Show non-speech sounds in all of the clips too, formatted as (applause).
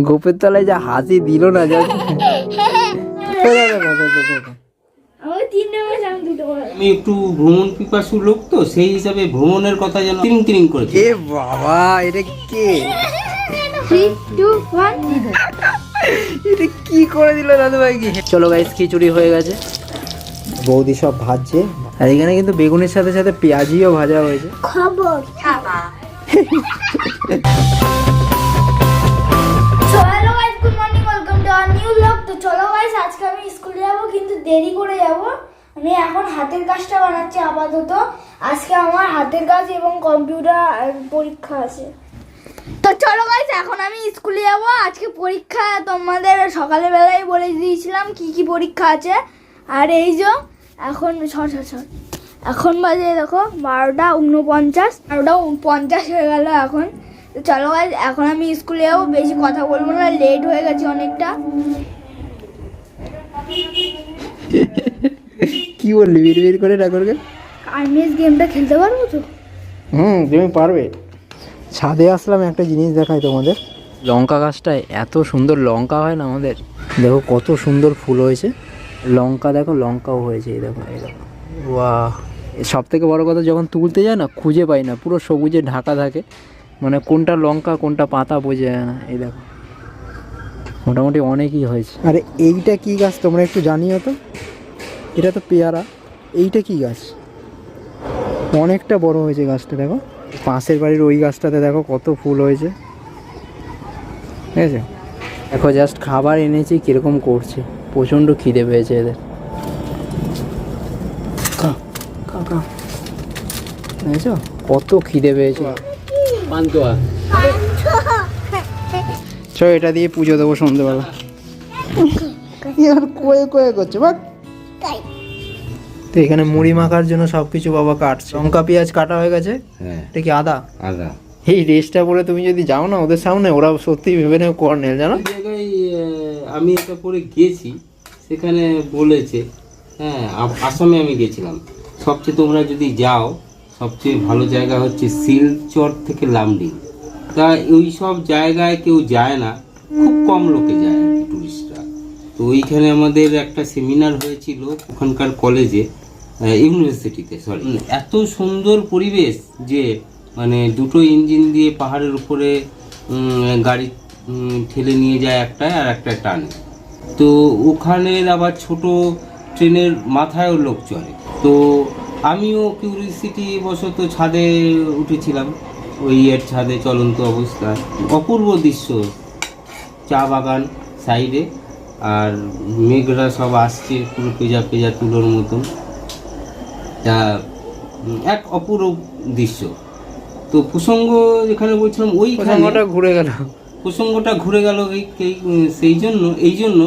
গোপের তলায় যা হাসি দিল না যা আমি একটু ভ্রমণ পিপাসু লোক তো সেই হিসাবে ভ্রমণের কথা যেন করেছে এ বাবা এটা কে? থ্রি টু ওয়ান এটা কি করে দিল দাদু ভাইকে চলো গাইস খিচুড়ি হয়ে গেছে। বৌদি সব ভাজছে। আর এখানে কিন্তু বেগুনের সাথে সাথে পেঁয়াজিও ভাজা হয়েছে। খবর। (laughs) নিউ ব্লগ তো চলো গাইস আজকে আমি স্কুলে যাব, কিন্তু দেরি করে যাব। আমি এখন হাতের কাজটা বানাচ্ছি আপাতত। আজকে আমার হাতের কাজ এবং কম্পিউটার পরীক্ষা আছে। তো চলো গাইস এখন আমি স্কুলে যাব। আজকে পরীক্ষা তোমাদের সকালে বেলায় বলে দিয়েছিলাম, কি কি পরীক্ষা আছে। আর এই যে, এখন সর সর সর এখন বাজে দেখো বারোটা উনপঞ্চাশ বারোটা পঞ্চাশ হয়ে গেল এখন। চলো guys, এখন আমি স্কুলে যাব বেশি কথা বলব না লেট হয়ে গেছে অনেকটা। কি বললি বিড় বিড় করে ঠাকুরকে? আর্মিস গেমটা খেলতে পারব তো? হুম তুমি পারবে। ছাদে আসলাম একটা জিনিস দেখাই তোমাদের। লঙ্কা গাছটায় এত সুন্দর লঙ্কা হয় না আমাদের? দেখো কত সুন্দর ফুল হয়েছে। লঙ্কা দেখো লঙ্কাও হয়েছে এই দেখো এই দেখো। বাহ। সব থেকে বড় কথা যখন তুলতে যায় না খুঁজে পাই না পুরো সবুজে ঢাকা থাকে। মানে কোনটা লঙ্কা কোনটা পাতা বোঝা যায় না। এই দেখো। মোটামুটি অনেকই হয়েছে। আরে এইটা কি গাছ? তোমরা একটু জানিও তো। এটা তো পেয়ারা। এইটা কি গাছ? অনেকটা বড় হয়েছে গাছটা দেখো। পাশের বাড়ির ওই গাছটাতে দেখো কত ফুল হয়েছে। ঠিক আছে? দেখো জাস্ট খাবার এনেছি কীরকম করছে। প্রচণ্ড খিদে পেয়েছে এদের। দেখেছ কত খিদে পেয়েছে। পান্তুয়া চ এটা দিয়ে পুজো দেবো সন্ধ্যেবেলা কয়ে কয়ে করছে বাট তো এখানে মুড়ি মাখার জন্য বাবা কাটছে। লঙ্কা পেঁয়াজ কাটা হয়ে গেছে? হ্যাঁ। এটা কি আদা? আদা। এই পরে তুমি যদি যাও না ওদের সামনে ওরা সত্যি ভেবে নেবে কর্নেল জানো? আমি এটা পরে গেছি। সেখানে বলেছে হ্যাঁ আসামে আমি গেছিলাম। সবচেয়ে তোমরা যদি যাও সবচেয়ে ভালো জায়গা হচ্ছে শিলচর থেকে লামডিং। তা ওই সব জায়গায় কেউ যায় না, খুব কম লোকে যায় আর টুরিস্টরা তো ওইখানে আমাদের একটা সেমিনার হয়েছিল ওখানকার কলেজে ইউনিভার্সিটিতে সরি এত সুন্দর পরিবেশ যে মানে দুটো ইঞ্জিন দিয়ে পাহাড়ের উপরে গাড়ি ঠেলে নিয়ে যায় একটা আর একটা টানে। তো ওখানের আবার ছোট ট্রেনের মাথায়ও লোক চলে তো আমিও কিউরিসিটি বশত ছাদে উঠেছিলাম। ওই এর ছাদে চলন্ত অবস্থা। অপূর্ব দৃশ্য। চা বাগান সাইডে আর মেঘরা সব আসছে পুরো পেজা পেজা তুলোর মতন। তা এক অপূর্ব দৃশ্য। তো প্রসঙ্গ যেখানে বলছিলাম ওই প্রসঙ্গটা ঘুরে গেল। প্রসঙ্গটা ঘুরে গেল সেই জন্য এই জন্য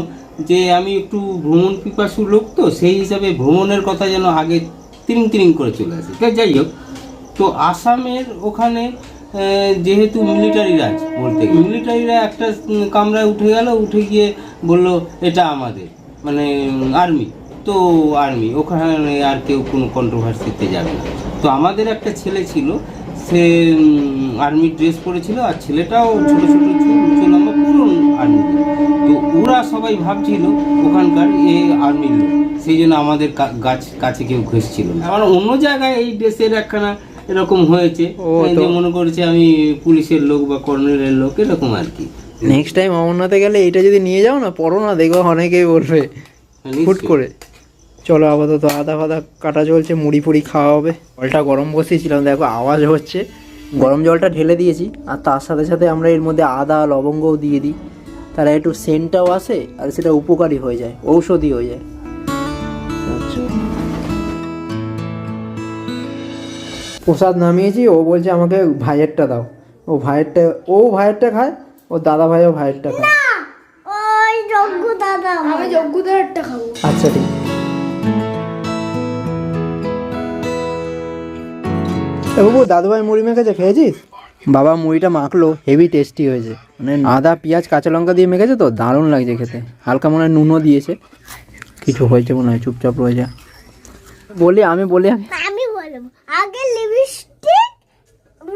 যে আমি একটু ভ্রমণ পিপাসু লোক তো সেই হিসাবে ভ্রমণের কথা যেন আগে তিরিং তিরিং করে চলে আসে। যাই হোক, তো আসামের ওখানে যেহেতু মিলিটারি রাজ বলতে মিলিটারিরা একটা কামরায় উঠে গেল, উঠে গিয়ে বলল, এটা আমাদের মানে আর্মি তো আর্মি ওখানে আর কেউ কোনো কন্ট্রোভার্সিতে যাবে না। তো আমাদের একটা ছেলে ছিল, সে আর্মি ড্রেস পরেছিল, আর ছেলেটাও ছোটো ছোটো চুল চুল লম্বা পুরো আর্মি ওরা সবাই ভাবছিল ওখানকার এ আর্মির লোক। সেই জন্য আমাদের গাছ কাছে কেউ ঘেসছিল না। আমার অন্য জায়গায় এই ড্রেসের একখানা এরকম হয়েছে। যে মনে করছে আমি পুলিশের লোক বা কর্নেলের লোক এরকম আর কি। নেক্সট টাইম অমরনাথে গেলে এটা যদি নিয়ে যাও না পড়ো না দেখো অনেকেই বলবে। হুট করে। চলো আপাতত আদা ফাদা কাটা চলছে মুড়ি ফুড়ি খাওয়া হবে। জলটা গরম বসিয়েছিলাম দেখো আওয়াজ হচ্ছে। গরম জলটা ঢেলে দিয়েছি আর তার সাথে সাথে আমরা এর মধ্যে আদা লবঙ্গও দিয়ে দিই। তাহলে একটু সেন্টটাও আসে আর সেটা উপকারী হয়ে যায় ঔষধি হয়ে যায়। আচ্ছা। প্রসাদ নামিয়েছি ও বলছে আমাকে ভাইয়েরটা দাও। ও ভাইয়েরটা ও ভাইয়েরটা খায় ও দাদা ভাইও ভাইয়েরটা খায়। ওই যজ্ঞ দাদা আমি যজ্ঞদের খাব। আচ্ছা ঠিক। এ বাবু দাদুভাই মুড়ি মেখেছে খেয়েছিস? বাবা মুড়িটা মাখলো হেভি টেস্টি হয়েছে। মানে আদা পেঁয়াজ কাঁচা লঙ্কা দিয়ে মেখেছে তো দারুণ লাগছে খেতে। হালকা মনে হয় নুনও দিয়েছে। কিছু হয়েছে মনে হয় চুপচাপ রয়ে যা। বলি আমি বলি আমি আমি বলব আগে লিপস্টিক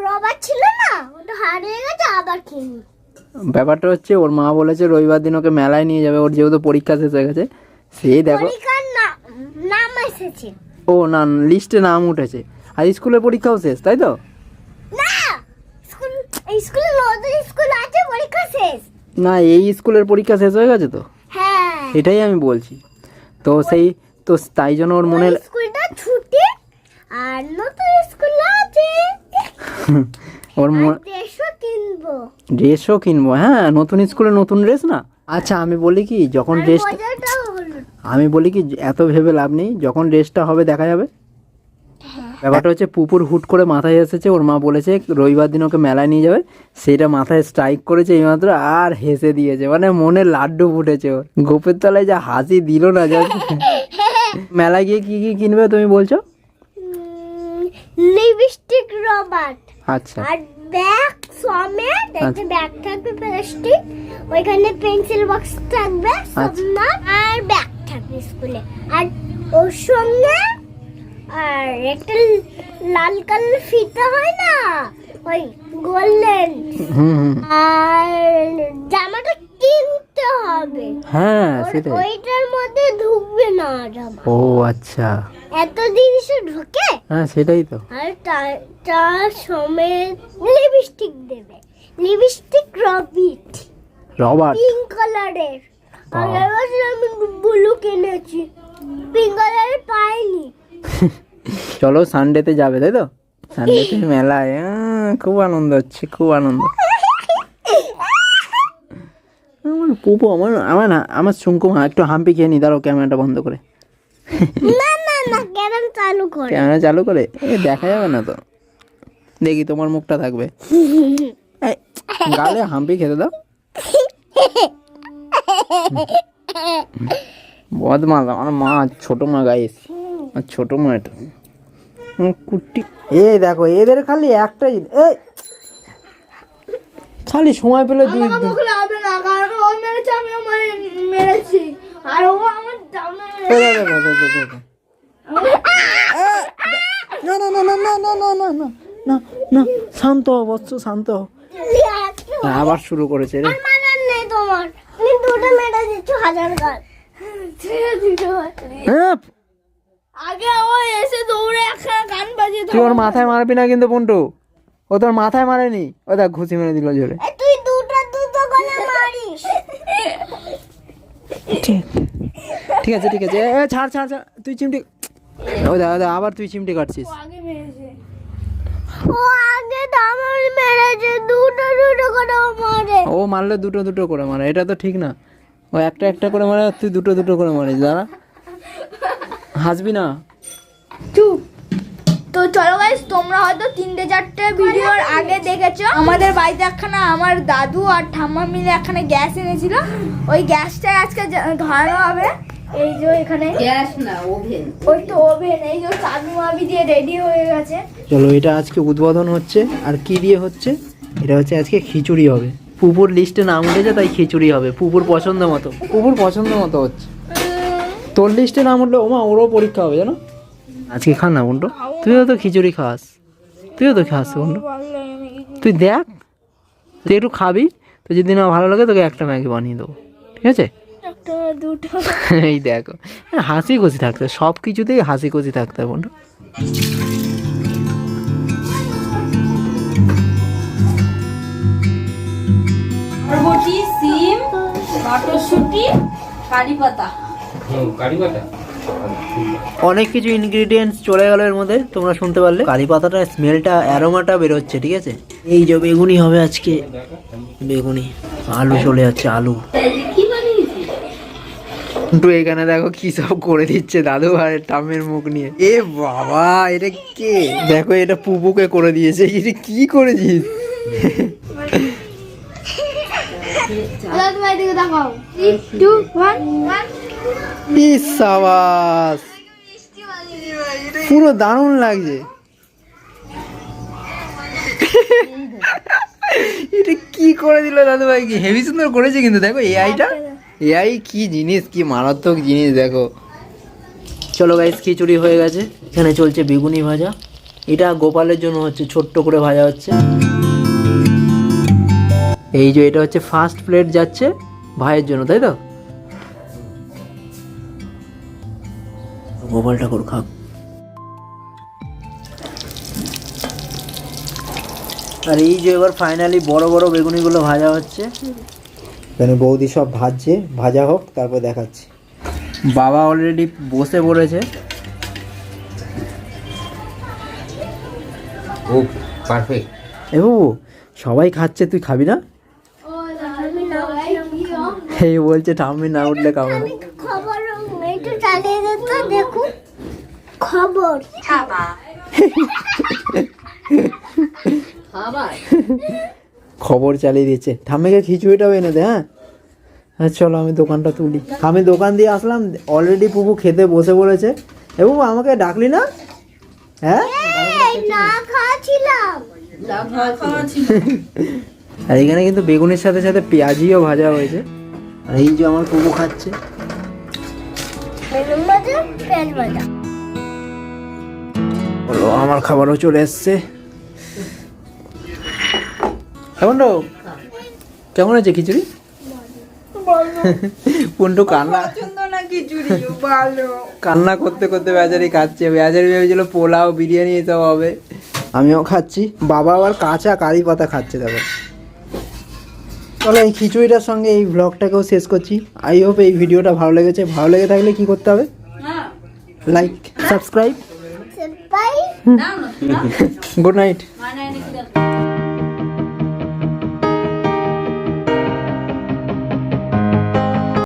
রবার ছিল না ওটা হারিয়ে গেছে আবার কিনি ব্যাপারটা হচ্ছে ওর মা বলেছে রবিবার দিন ওকে মেলায় নিয়ে যাবে ওর যেহেতু পরীক্ষা শেষ হয়ে গেছে সেই দেখো নাম এসেছে। ও না লিস্টে নাম উঠেছে। আর স্কুলের পরীক্ষাও শেষ তাই তো? স্কুল স্কুল নতুন স্কুল আছে পরীক্ষা শেষ। না এই স্কুলের পরীক্ষা শেষ হয়ে গেছে তো? হ্যাঁ। এটাই আমি বলছি। তো সেই তো তাই জন্য ওর মনে স্কুলটা ছুটি আর নতুন স্কুল আছে। (laughs) ওর মনে কিনবো। ড্রেসও কিনবো হ্যাঁ নতুন স্কুলে নতুন ড্রেস না? আচ্ছা আমি বলি কি যখন আর ড্রেসটা আমি বলি কি এত ভেবে লাভ নেই যখন ড্রেসটা হবে দেখা যাবে। ব্যাপারটা হচ্ছে পুপুর হুট করে মাথায় এসেছে ওর মা বলেছে রবিবার দিন ওকে মেলায় নিয়ে যাবে। সেটা মাথায় স্ট্রাইক করেছে এইমাত্র আর হেসে দিয়েছে মানে মনে লাড্ডু ফুটেছে ওর। গোপের তলায় যা হাসি দিল না যা (laughs) মেলায় গিয়ে কি কি কিনবে তুমি বলছো? লিপস্টিক রবার্ট আচ্ছা। আর ব্যাগ সমেত একটা আচ্ছা। ব্যাগ থাকবে প্লাস্টিক ওইখানে পেন্সিল বক্স থাকবে আচ্ছা। সবনাথ আর ব্যাগ থাকবে স্কুলে আর ওর সঙ্গে আর একটা লাল কালার ফিতা হয় না? ওই গোল্ডেন। আর জামাটা কিনতে হবে। হ্যাঁ সেটাই। ওইটার মধ্যে ঢুকবে না জামা। ও আচ্ছা। এত জিনিস ঢুকে? হ্যাঁ সেটাই তো। আর তার তার সমেত লিপস্টিক দেবে। লিপস্টিক রবিট। রবার্ট। পিঙ্ক কালারের। আগের বছর আমি ব্লু কিনেছি। পিঙ্ক কালারের পাইনি। (laughs) চলো সানডেতে যাবে তাই তো? সানডেতে মেলায় খুব আনন্দ হচ্ছে খুব আনন্দ। আমার পুপু আমার আমার না আমার শুঙ্কু একটু হাম্পি খেয়ে নি দাঁড়াও ক্যামেরাটা বন্ধ করে। না না না কেন চালু করে। ক্যামেরা চালু করে? এ দেখা যাবে না তো। দেখি তোমার মুখটা থাকবে। গালে হাম্পি খেতে দাও। (laughs) বদমাল আমার মা ছোট মা গাইস আর ছোট মা এটা হুম, কুটি এ দেখো এদের খালি একটাই এই খালি সময় পেলে দুই না। না না না না না না না না না না শান্ত হও বৎস শান্ত হও হ্যাঁ, আবার শুরু করেছে রে তোমার তুমি দুটো দিচ্ছ হাজার। হ্যাঁ আগে ও এসে দৌড়ে একখানা গান বাজিয়ে তুই ওর মাথায় মারবি না কিন্তু পন্টু। ও তোর মাথায় মারেনি? ও দেখ ঘুষি মেরে দিল জোরে। তুই দুটো দুটো করে মারিস। ঠিক। ঠিক আছে ঠিক আছে। এ ছাড় ছাড় ছাড়। তুই চিমটি ও দেখ ও দেখ, আবার তুই চিমটি কাটছিস। আগে ও আগে তো মেরেছে দুটো দুটো করে ও মারে। ও মারলে দুটো দুটো করে মারে এটা তো ঠিক না। ও একটা একটা করে মারে তুই দুটো দুটো করে মারিস দাঁড়া। হাসবি না। চুপ তো চলো গাইস তোমরা হয়তো তিনটে চারটে ভিডিওর আগে দেখেছ। আমাদের বাড়িতে একখানা আমার দাদু আর ঠাম্মা মিলে একখানে গ্যাস এনেছিল। ওই গ্যাসটা আজকে ধরানো হবে। এই যে এখানে। গ্যাস না ওভেন। ওই তো ওভেন এই যে চাদু মাবি দিয়ে রেডি হয়ে গেছে। চলো এটা আজকে উদ্বোধন হচ্ছে। আর কি দিয়ে হচ্ছে? এটা হচ্ছে আজকে খিচুড়ি হবে। পুপুর লিস্টে নাম উঠেছে তাই খিচুড়ি হবে। পুপুর পছন্দ মতো। পুপুর পছন্দ মতো হচ্ছে। তোর লিস্টে নাম উঠলে ওমা ওরও পরীক্ষা হবে জানো? আজকে খা না বন্টু তুইও তো খিচুড়ি খাস। তুইও তো খাস বন্টু তুই দেখ তুই একটু খাবি। তো যদি না ভালো লাগে তোকে একটা ম্যাগি বানিয়ে দেবো। ঠিক আছে? দুটো। (laughs) এই দেখো। হাসি খুশি থাকতে সব কিছুতেই হাসি খুশি থাকতে হবে বন্ধু। সিম মটরশুঁটি কারি পাতা। কারি বাটা অনেক কিছু ইনগ্রিডিয়েন্টস চলে গেল এর মধ্যে তোমরা শুনতে পারলে। কারি পাতাটা স্মেলটা অ্যারোমাটা বেরোচ্ছে ঠিক আছে? এই যে বেগুনি হবে আজকে। বেগুনি আলু চলে যাচ্ছে আলু। কিন্তু এখানে দেখো কি সব করে দিচ্ছে দাদু আর টামের মুখ নিয়ে। এ বাবা এটা কে? দেখো এটা পুপুকে করে দিয়েছে। এটা কি করেছিস? দাদু ভাই দিকে দেখাও থ্রি টু ওয়ান ওয়ান ইস সাবাস পুরো দারুণ লাগছে। এটা কি করে দিল দাদু ভাই কি হেভি সুন্দর করেছে কিন্তু, দেখো এআইটা এআই কি জিনিস, কি মারাত্মক জিনিস, দেখো। চলো গাইস খিচুড়ি হয়ে গেছে। এখানে চলছে বেগুনি ভাজা। এটা গোপালের জন্য হচ্ছে, ছোট্ট করে ভাজা হচ্ছে। এই যে এটা হচ্ছে ফার্স্ট প্লেট যাচ্ছে ভাইয়ের জন্য, তাই তো? গোপাল ঠাকুর খাক। আর এই যে এবার ফাইনালি বড় বড় বেগুনিগুলো ভাজা হচ্ছে। এখানে বৌদি সব ভাজছে ভাজা হোক তারপর দেখাচ্ছি। বাবা অলরেডি বসে পড়েছে। ও পারফেক্ট এ বাবু সবাই খাচ্ছে তুই খাবি না? এই বলছে ঠাম্মি না উঠলে খাব না খবর একটু চালিয়ে দে তো দেখুন খবর। খবর। চালিয়ে দিচ্ছে। ঠাম্মিকে খিচুড়িটাও এনে দে হ্যাঁ? হ্যাঁ চলো আমি দোকানটা তুলি। আমি দোকান দিয়ে আসলাম অলরেডি পুপু খেতে বসে পড়েছে। এ আমাকে ডাকলি না? হ্যাঁ? আর এখানে কিন্তু বেগুনের সাথে সাথে পেঁয়াজিও ভাজা হয়েছে। আর এই যে আমার পুপু খাচ্ছে। বেলুন ভাজা পেঁয়াজ ভাজা বলো আমার খাবারও চলে এসছে। কেমন রো? কেমন আছে খিচুড়ি? পুন্টু কান্না। কান্না করতে করতে বেচারি খাচ্ছে। বেচারি ভেবেছিল পোলাও বিরিয়ানি এসব হবে। আমিও খাচ্ছি। বাবা আবার কাঁচা কারি পাতা খাচ্ছে দেখো। চলো এই খিচুড়িটার সঙ্গে এই ব্লগটাকেও শেষ করছি। আই হোপ এই ভিডিওটা ভালো লেগেছে। ভালো লেগে থাকলে কি করতে হবে? Like subscribe good night